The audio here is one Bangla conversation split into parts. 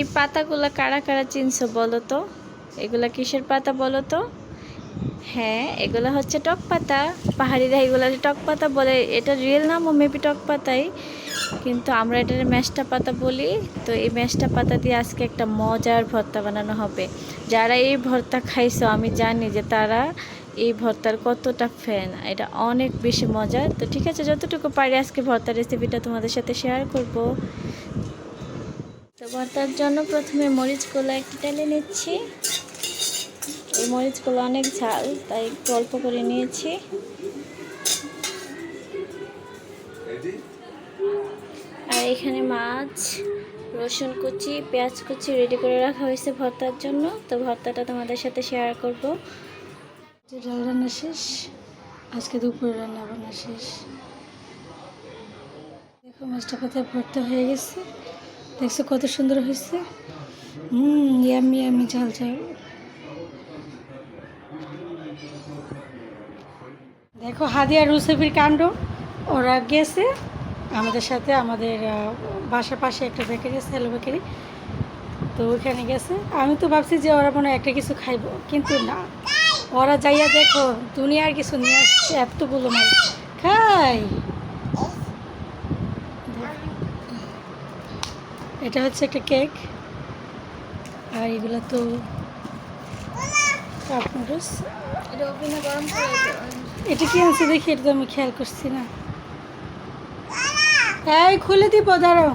এই পাতাগুলো কারা কারা চিনছো বলো তো? এগুলা কিসের পাতা বলো তো? হ্যাঁ এগুলো হচ্ছে টক পাতা। পাহাড়িরা এগুলো টক পাতা বলে, এটা রিয়েল নামও মেবি টক পাতাই। কিন্তু আমরা এটার ম্যাশটা পাতা বলি, তো এই ম্যাশটা পাতা দিয়ে আজকে একটা মজার ভর্তা বানানো হবে। যারা এই ভর্তা খাইছো, আমি জানি যে তারা এই ভর্তার কতটা ফ্যান এটা অনেক বেশি মজার। তো ঠিক আছে, যতটুকু পারি আজকে ভর্তার রেসিপিটা তোমাদের সাথে শেয়ার করব। তো ভর্তার জন্য প্রথমে মরিচ মরিচগুলো একটু টেলে নিচ্ছি। এই মরিচগুলো অনেক ঝাল তাই একটু অল্প করে নিয়েছি। আর এখানে মাছ রসুন কুচি পেঁয়াজ কুচি রেডি করে রাখা হয়েছে ভর্তার জন্য। তো ভর্তাটা তোমাদের সাথে শেয়ার করব। ডাল রান্না শেষ। আজকে দুপুরে রান্না বান্না শেষ। দেখো মাছটা পাতায় ভর্তা হয়ে গেছে। দেখছ কত সুন্দর হয়েছে? হুম, ইয়ামি ইয়ামি, ঝাল ঝাল। দেখো, হাদিয়া রুসেফির কাণ্ড, ওরা গেছে। আমাদের সাথে, আমাদের বাসার পাশে একটা বেকারি আছে হ্যালো বেকারি। তো ওইখানে গেছে। আমি তো ভাবছি যে ওরা মনে একটা কিছু খাইবো, কিন্তু না। ওরা যাইয়া দেখো, দুনিয়ার কিছু নিয়ে আসছে, এতগুলো মাছ খাই। এটা হচ্ছে একটা কেক। আর এগুলো তো কাপ নুডলস। এটা গরম এটা কি আছে দেখি এটা তো আমি খেয়াল করছি না। এই খুলে দিব দাঁড়াও।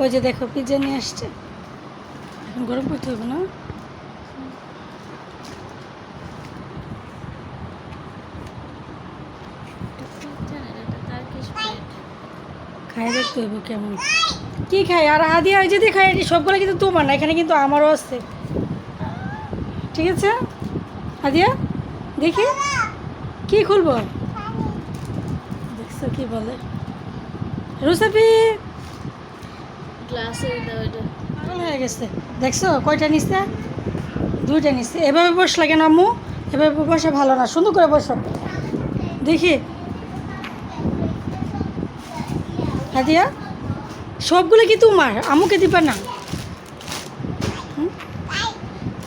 ওই যে দেখো পিজা নিয়ে আসছে। এখন গরম করতে হবে না। খাই দেখতে হবে কেমন। কি খাই? আর হাদিয়া ওই যদি খাই এটি সবগুলো কিন্তু তোমার না এখানে কিন্তু আমারও আছে। ঠিক আছে? হাদিয়া দেখি। কি খুলবো? দেখছ কি বলে? রুসাফি হয়ে গেছে। দেখছ? কয়টা নিচ্ছে দুইটা নিচ্ছে এভাবে বসলা কেন আম্মু? এভাবে বসে ভালো না। সুন্দর করে বসো। দেখি। হাদিয়া সবগুলো কি তোমার? আমুকে দিবা না?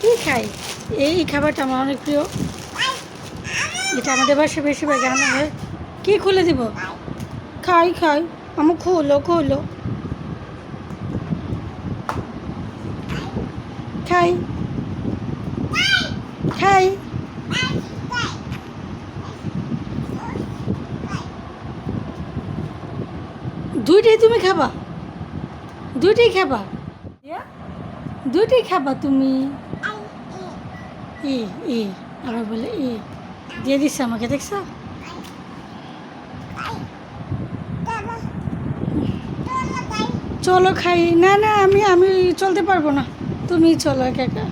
কি খাই? এই খাবারটা আমার অনেক প্রিয়। এটা আমাদের বাসায় বেশিরভাগ রান্না হয়। কি খুলে দিব? খাই খাই। আমু খুলো খুলো। খাই। খাই। দুইটাই তুমি খাবা। দুইটাই খাবা? দুইটাই খাবা তুমি। ই ই আবার বলে ই দিয়ে দিচ্ছে আমাকে দেখছ? চলো। খাই। না না আমি আমি চলতে পারব না। তুমি চলো একা একা।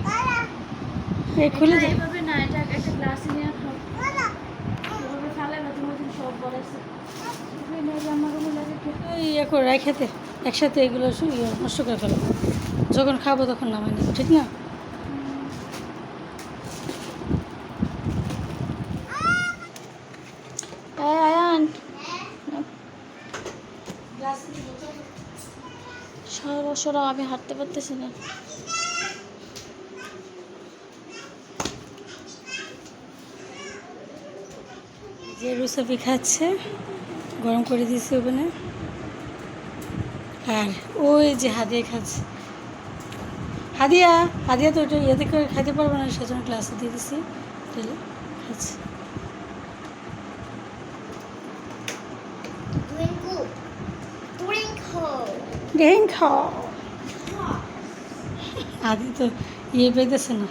খুলে দে এইভাবে না এটা একটা গ্লাসে নিয়ে খাও এভাবে ফেলে না তুমি তুমি সব বলেছে আমার রুমে লাগে কি ওই ইয়ে করে রেখেতে একসাথে এগুলো ইয়ে নষ্ট করে ফেলো। যখন খাব তখন নামাই নেব, ঠিক না? সরো আমি হাঁটতে পারতেছি না। যে রুসাফি খাচ্ছে, গরম করে দিয়েছি ওখানে আর ওই যে হাদিয়া খাচ্ছে। হাদিয়া হাদিয়া তো ওটা ইয়েতে করে খাইতে পারব না সেজন্য ক্লাসে দিয়ে দিছি। ঢেলে খাচ্ছে. Twinkle. খাও আদি তো ইয়ে পেতেছে না।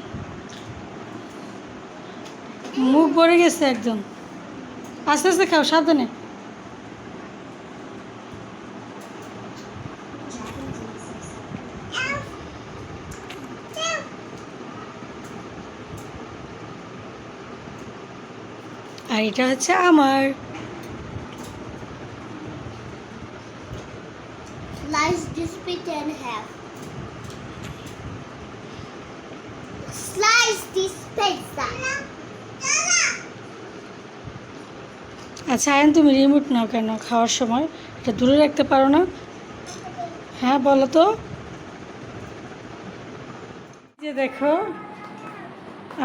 মুখ ভরে গেছে একদম। আস্তে আস্তে খাও সাবধানে। আর এটা হচ্ছে আমার। Slice this pizza in half. Slice this pizza. আচ্ছা আয়ন তুমি রিমোট নাও কেন? খাওয়ার সময়। এটা দূরে রাখতে পারো না। হ্যাঁ বলো তো। যে দেখো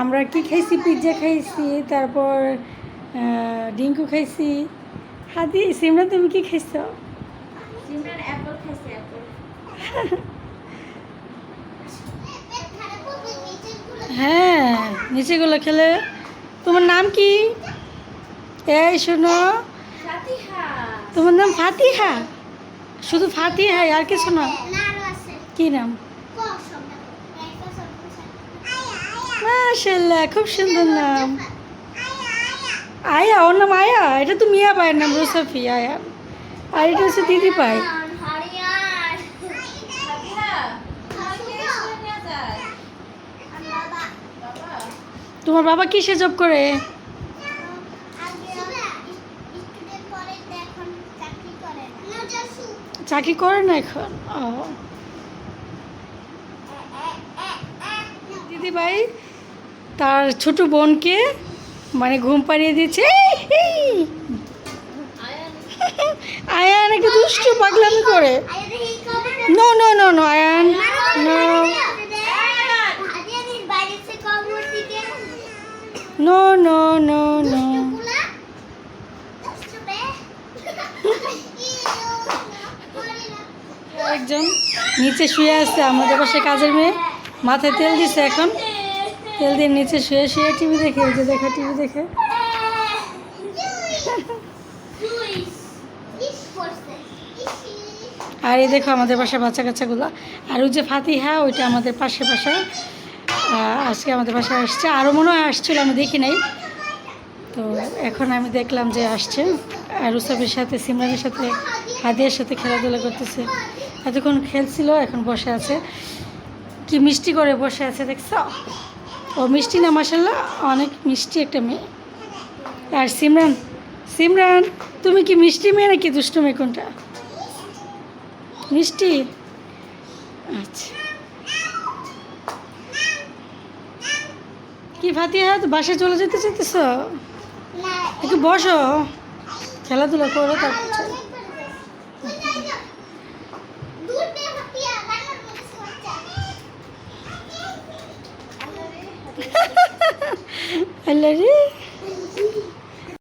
আমরা কি খাইছি? পিৎজা খাইছি তারপর ডিঙ্কু খাইছি। হাদি সিমরা তুমি কি খাইছো? হ্যাঁ নিচেগুলো খেলে। তোমার নাম কি? এই শোনো। তোমার নাম ফাতিহা? শুধু ফাতিহা আর কিছু না। কি নাম? মাশাল্লাহ খুব সুন্দর নাম। আয়া, ওর নাম আয়া। এটা তো মিয়া পায়ের নাম, রুসাফি, আয়া। আর এটা হচ্ছে দিদি পায়। তোমার বাবা কিসে জব করে? চাকরি করে না এখন? ও। দিদি ভাই, তার ছোট বোনকে মানে ঘুম পাড়িয়ে এই। আয়ান একটা দুষ্টু পাগলামি করে। No no no no Ayan no no no no no একজন নিচে শুয়ে আছে, আমাদের পাশে কাজের মেয়ে। মাথায় তেল দিছে এখন। তেল দিয়ে নিচে শুয়ে শুয়ে টিভি দেখে যে দেখে টিভি দেখে। আর এই দেখো আমাদের বাসায় বাচ্চা কাচ্চাগুলো। আর ওই যে ফাতিহা, ওইটা আমাদের পাশে পাশে আজকে আমাদের বাসায় আসছে। আরও মনে হয় আসছিল, আমি দেখি নাই। তো এখন আমি দেখলাম যে আসছে। আর রুসাফের সাথে, সিমরানের সাথে, হাদিয়ার সাথে খেলাধুলা করতেছে। এতক্ষণ খেলছিল, এখন বসে আছে। কি মিষ্টি করে বসে আছে, দেখছ? ও মিষ্টি না মাসাল্লাহ অনেক মিষ্টি একটা মেয়ে। আর সিমরান সিমরান তুমি কি মিষ্টি মেয়ে নাকি দুষ্টু মেয়ে কোনটা? মিষ্টি? আচ্ছা। কি ফাতিহা তো বাসায় চলে যেতে চাইতেছ? একটু বসো। খেলাধুলা করো তারপর Elleri